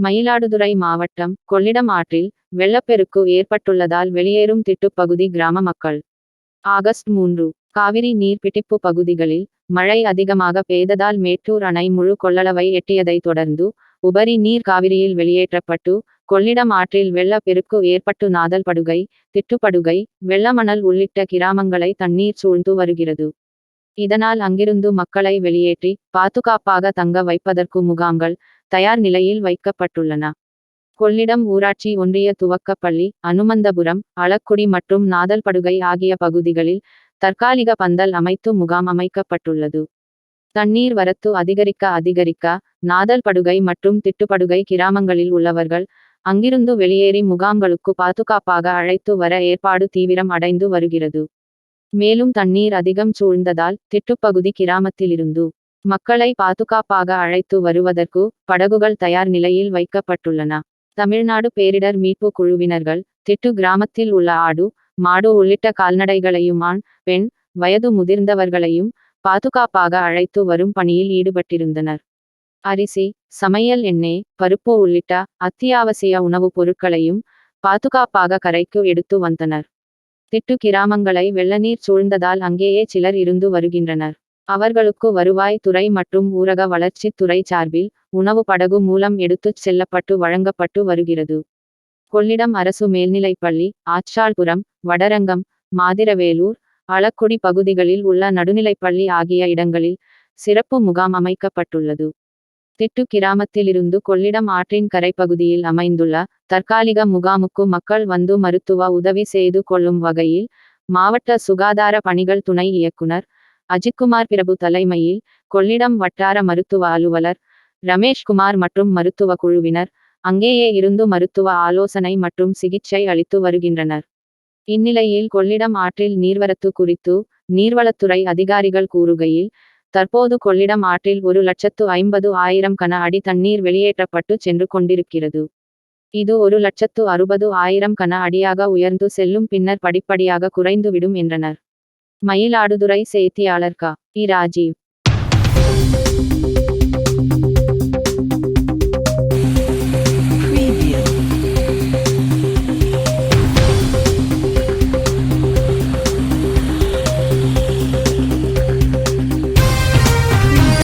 மயிலாடுதுறை மாவட்டம் கொள்ளிடம் ஆற்றில் வெள்ளப்பெருக்கு ஏற்பட்டுள்ளதால் வெளியேறும் திட்டுப்பகுதி கிராம மக்கள். ஆகஸ்ட் மூன்று காவிரி நீர்பிடிப்பு பகுதிகளில் மழை அதிகமாக பெய்ததால் மேட்டூர் அணை முழு கொள்ளளவை எட்டியதைத் தொடர்ந்து உபரி நீர் காவிரியில் வெளியேற்றப்பட்டு கொள்ளிடம் ஆற்றில் வெள்ளப்பெருக்கு ஏற்பட்டு நாதல் படுகை திட்டுப்படுகை வெள்ளமணல் உள்ளிட்ட கிராமங்களை தண்ணீர் சூழ்ந்து வருகிறது. இதனால் அங்கிருந்து மக்களை வெளியேற்றி பாதுகாப்பாக தங்க வைப்பதற்கு முகாம்கள் தயார் நிலையில் வைக்கப்பட்டுள்ளன. கொள்ளிடம் ஊராட்சி ஒன்றிய துவக்கப்பள்ளி அனுமந்தபுரம் அளக்குடி மற்றும் நாதல்படுகை ஆகிய பகுதிகளில் தற்காலிக பந்தல் அமைத்து முகாம் அமைக்கப்பட்டுள்ளது. தண்ணீர் வரத்து அதிகரிக்க அதிகரிக்க நாதல்படுகை மற்றும் திட்டுப்படுகை கிராமங்களில் உள்ளவர்கள் அங்கிருந்து வெளியேறி முகாம்களுக்கு பாதுகாப்பாக அழைத்து வர ஏற்பாடு தீவிரம் அடைந்து வருகிறது. மேலும் தண்ணீர் அதிகம் சூழ்ந்ததால் திட்டுப்பகுதி கிராமத்திலிருந்து மக்களை பாதுகாப்பாக அழைத்து வருவதற்கு படகுகள் தயார் நிலையில் வைக்கப்பட்டுள்ளன. தமிழ்நாடு பேரிடர் மீட்பு குழுவினர்கள் திட்டு கிராமத்தில் உள்ள ஆடு மாடு உள்ளிட்ட கால்நடைகளையும் ஆண் பெண் வயது முதிர்ந்தவர்களையும் பாதுகாப்பாக அழைத்து வரும் பணியில் ஈடுபட்டிருந்தனர். அரிசி சமையல் எண்ணெய் பருப்பு உள்ளிட்ட அத்தியாவசிய உணவுப் பொருட்களையும் பாதுகாப்பாக கரைக்கு எடுத்து வந்தனர். திட்டு கிராமங்களை வெள்ளநீர் சூழ்ந்ததால் அங்கேயே சிலர் இருந்து வருகின்றனர். அவர்களுக்கு வருவாய் துறை மற்றும் ஊரக வளர்ச்சித் துறை சார்பில் உணவு படகு மூலம் எடுத்துச் செல்லப்பட்டு வழங்கப்பட்டு வருகிறது. கொள்ளிடம் அரசு மேல்நிலைப்பள்ளி ஆச்சாள்புரம் வடரங்கம் மாதிரவேலூர் அளக்குடி பகுதிகளில் உள்ள நடுநிலைப்பள்ளி ஆகிய இடங்களில் சிறப்பு முகாம் அமைக்கப்பட்டுள்ளது. திட்டு கிராமத்திலிருந்து கொள்ளிடம் ஆற்றின் கரைப்பகுதியில் அமைந்துள்ள தற்காலிக முகாமுக்கு மக்கள் வந்து மருத்துவ உதவி செய்து கொள்ளும் வகையில் மாவட்ட சுகாதார பணிகள் துணை இயக்குனர் அஜித்குமார் பிரபு தலைமையில் கொள்ளிடம் வட்டார மருத்துவ அலுவலர் ரமேஷ்குமார் மற்றும் மருத்துவ குழுவினர் அங்கேயே இருந்து மருத்துவ ஆலோசனை மற்றும் சிகிச்சை அளித்து வருகின்றனர். இந்நிலையில் கொள்ளிடம் ஆற்றில் நீர்வரத்து குறித்து நீர்வளத்துறை அதிகாரிகள் கூறுகையில் தற்போது கொள்ளிடம் ஆற்றில் ஒரு லட்சத்து ஐம்பது ஆயிரம் கன அடி தண்ணீர் வெளியேற்றப்பட்டு சென்று கொண்டிருக்கிறது. இது ஒரு லட்சத்து அறுபது ஆயிரம் கன அடியாக உயர்ந்து செல்லும் பின்னர் படிப்படியாக குறைந்துவிடும் என்றனர். மயிலாடுதுறை செய்தியாளர் க. இ. ராஜீவ்.